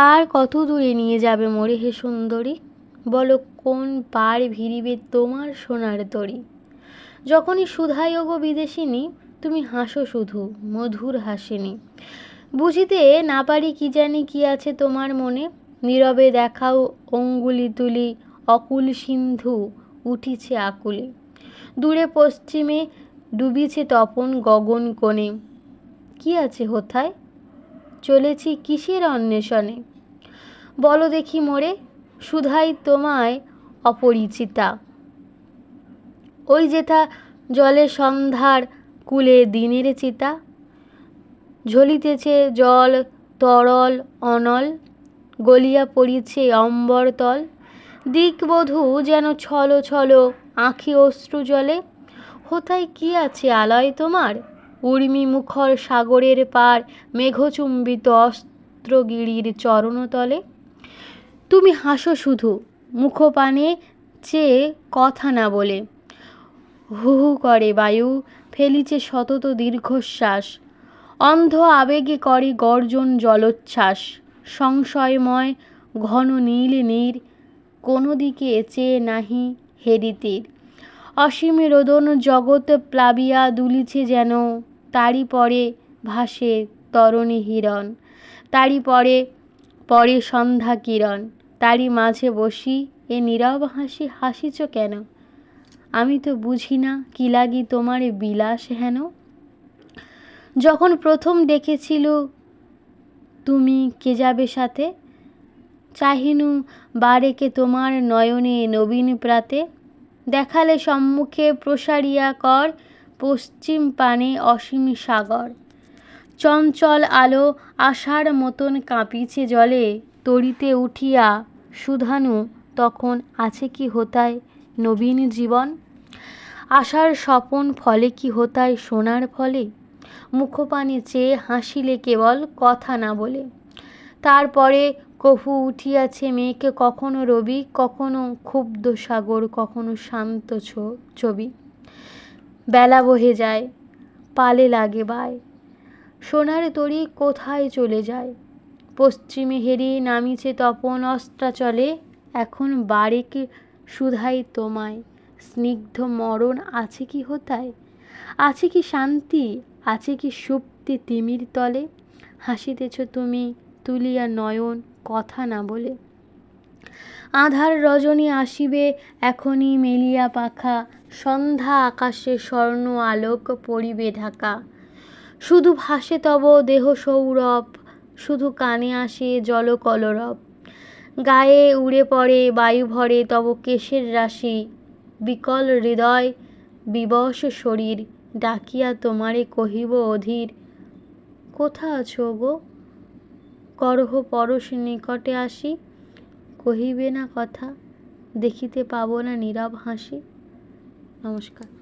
আর কত দূরে নিয়ে যাবে মোরে হে সুন্দরী? বলো, কোন পার ভিড়িবে তোমার সোনার তরী? যখনই সুধাই ওগো বিদেশিনী, তুমি হাসো শুধু, মধুর হাসিনী। বুঝিতে না পারি কি জানি কি আছে তোমার মনে? নীরবে দেখাও অঙ্গুলি তুলি, অকুল সিন্ধু উঠিছে আকুলে। দূরে পশ্চিমে ডুবিছে তপন গগন কোণে। কি আছে হোথায়? চলেছি কিসের অন্বেষণে? বলো দেখি মোরে, সুধাই তোমায় অপরিচিতা। ওই যেথা জলে সন্ধ্যার কুলে দিনের চিতা, ঝলিতেছে জল, তরল, অনল, গলিয়া পড়িছে অম্বরতল দিকবধূ যেন ছলো ছলো আঁখি অশ্রু জলে, হোথায় কি আছে আলয় তোমার? উর্মি মুখর সাগরের পার মেঘচুম্বিত অস্ত্রগিরির চরণতলে। তুমি হাসো শুধু, মুখপানে চেয়ে কথা না বলে। হু হু করে বায়ু, ফেলিছে সতত দীর্ঘশ্বাস। অন্ধ আবেগে করে গর্জন জলোচ্ছ্বাস। সংশয়ময় ঘন নীল নীর কোনো দিকে চেয়ে নাহি হেরিতির। অসীম রোদন জগৎ প্লাবিয়া দুলিছে যেন তারি পরে ভাসে তরণী হিরণ তারি পরে পরে সন্ধ্যা কিরণ তারি মাঝে বসি এ নীরব হাসি, হাসিছ কেন? আমি তো বুঝি না কি লাগি তোমার বিলাস হেন? যখন প্রথম ডেকেছিল তুমি কে যাবে সাথে, চাহিনু বারেকে তোমার নয়নে নবীন প্রাতে, দেখালে সম্মুখে প্রসারিয়া কর পশ্চিম পানে অসীম সাগর। চঞ্চল আলো আশার মতন কাঁপিছে জলে। তরিতে উঠিয়া, সুধানু, তখন আছে কি হোতায় নবীন জীবন? আশার স্বপন ফলে কি হোতায় সোনার ফলে? মুখপানে চেয়ে হাসিলে কেবল কথা না বলে। তারপরে কফু উঠিয়াছে মেয়েকে কখনো রবি, কখনো ক্ষুব্ধ সাগর, কখনো শান্ত ছবি। বেলা বহে যায়, পালে লাগে বায়। সোনার তরী কোথায় চলে যায়? পশ্চিমে হেরি নামিছে তপন অস্ত্রাচলে, এখন বারেকে সুধাই তোমায়। স্নিগ্ধ মরণ আছে কি হোতায়? আছে কি শান্তি? আছে কি সুপ্তি তিমির তলে? হাসিতেছ তুমি, তুলিয়া নয়ন কথা না বলে। আধার রজনী আসিবে, এখনই মেলিয়া পাখা। সন্ধ্যা আকাশে স্বর্ণ আলোক পরিবে ঢাকা। শুধু ভাসে তব দেহ সৌরভ, শুধু কানে আসে জলকলরব গায়ে উড়ে পড়ে বায়ু ভরে তব কেশের রাশি। বিকল হৃদয়, বিবশ শরীর, ডাকিয়া তোমারে কহিব অধীর, কোথা আছো গো? করহ পরশ নিকটে আসি। কহিবে না কথা দেখিতে পাব না নীরব হাসি। নমস্কার।